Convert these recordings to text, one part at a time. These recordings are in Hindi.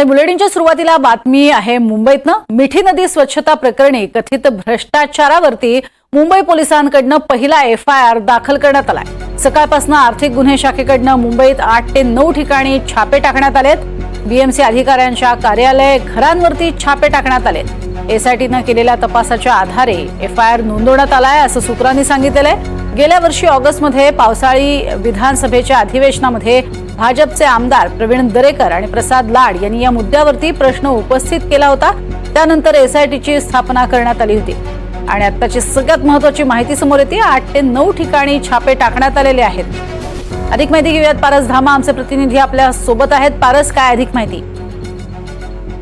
आणि बुलेटिनच्या सुरुवातीला बातमी आहे मुंबईतनं. मिठी नदी स्वच्छता प्रकरणी कथित भ्रष्टाचारावरती मुंबई पोलिसांकडनं पहिला एफ आय आर दाखल करण्यात आलाय. सकाळपासून आर्थिक गुन्हे शाखेकडनं मुंबईत आठ ते नऊ ठिकाणी छापे टाकण्यात आलेत. बीएमसी अधिकाऱ्यांच्या कार्यालय घरांवरती छापे टाकण्यात आलेत. एसआयटीनं केलेल्या तपासाच्या आधारे एफ आय आर नोंदवण्यात आलाय असं सूत्रांनी सांगितलेलं आहे. गेल्या वर्षी ऑगस्टमध्ये पावसाळी विधानसभेच्या अधिवेशनामध्ये भाजपचे आमदार प्रवीण दरेकर आणि प्रसाद लाड यांनी या मुद्द्यावरती प्रश्न उपस्थित केला होता. त्यानंतर एसआयटीची स्थापना करण्यात आली होती. आणि आत्ताची सगळ्यात महत्वाची माहिती समोर येते. आठ ते नऊ ठिकाणी छापे टाकण्यात आलेले आहेत. अधिक माहिती घेऊयात पारस धामा. आमचे प्रतिनिधी आपल्यासोबत आहेत. पारस काय अधिक माहिती?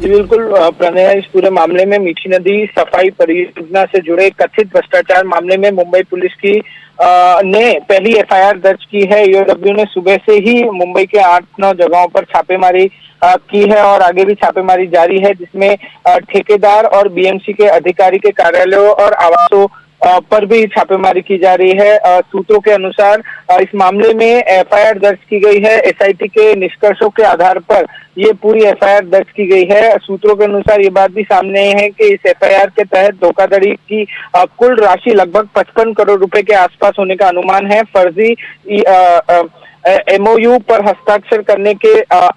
जी बिल्कुल प्रणय इस पूरे मामले में मीठी नदी सफाई परियोजना से जुड़े कथित भ्रष्टाचार मामले में मुंबई पुलिस की ने पहली एफआईआर दर्ज की है। ईओडब्ल्यू ने सुबह से ही मुंबई के आठ नौ जगहों पर छापेमारी की है और आगे भी छापेमारी जारी है, जिसमें ठेकेदार और बीएमसी के अधिकारी के कार्यालयों और आवासों पर भी छापेमारी की जा रही है। सूत्रों के अनुसार इस मामले में एफआईआर दर्ज की गई है। एसआईटी के निष्कर्षों के आधार पर ये पूरी एफआईआर दर्ज की गई है। सूत्रों के अनुसार ये बात भी सामने आई है कि इस एफआईआर के तहत धोखाधड़ी की कुल राशि लगभग 55 करोड़ रुपए के आसपास होने का अनुमान है। फर्जी आ, आ, एमओयू पर हस्ताक्षर करने के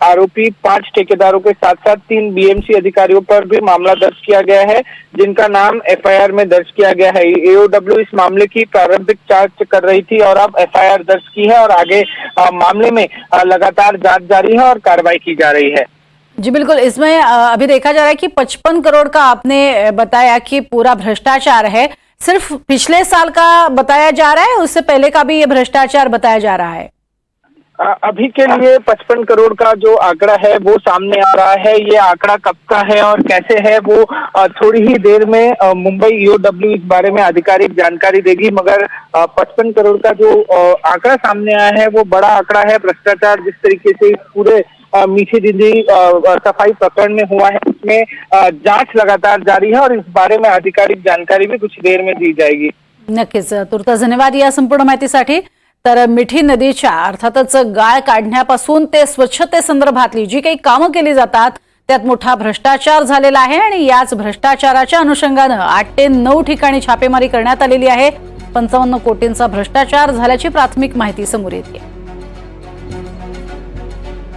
आरोपी पाँच ठेकेदारों के साथ साथ तीन बीएमसी अधिकारियों पर भी मामला दर्ज किया गया है, जिनका नाम एफआईआर में दर्ज किया गया है। एओडब्ल्यू इस मामले की प्रारंभिक जाँच कर रही थी और अब एफआईआर दर्ज की है और आगे मामले में लगातार जाँच जारी है और कार्रवाई की जा रही है। जी, बिल्कुल। इसमें अभी देखा जा रहा है कि 55 करोड़ का आपने बताया कि पूरा भ्रष्टाचार है। सिर्फ़ पिछले साल का बताया जा रहा है, उससे पहले का भी ये भ्रष्टाचार बताया जा रहा है। अभी के लिए 55 करोड़ का जो आंकड़ा है, वो सामने आ रहा है। ये आंकड़ा कब का है और कैसे है, वो थोड़ी ही देर में मुंबई ईओडब्ल्यू इस बारे में आधिकारिक जानकारी देगी, मगर 55 करोड़ का जो आंकड़ा सामने आया है, वो बड़ा आंकड़ा है। भ्रष्टाचार जिस तरीके से इस पूरे मीठी दीदी सफ़ाई प्रकरण में हुआ है, उसमें जाँच लगातार जारी है और इस बारे में आधिकारिक जानकारी भी कुछ देर में दी जाएगी। नक्कीच तुर्त धन्यवाद या संपूर्ण माहितीसाठी। तर मिठी नदीच्या अर्थातच गाळ काढण्यापासून ते स्वच्छतेसंदर्भातली जी काही कामं केली जातात त्यात मोठा भ्रष्टाचार झालेला आहे आणि याच भ्रष्टाचाराच्या अनुषंगानं आठ ते नऊ ठिकाणी छापेमारी करण्यात आलेली आहे. पंचावन्न कोटींचा भ्रष्टाचार झाल्याची प्राथमिक माहिती समोर येते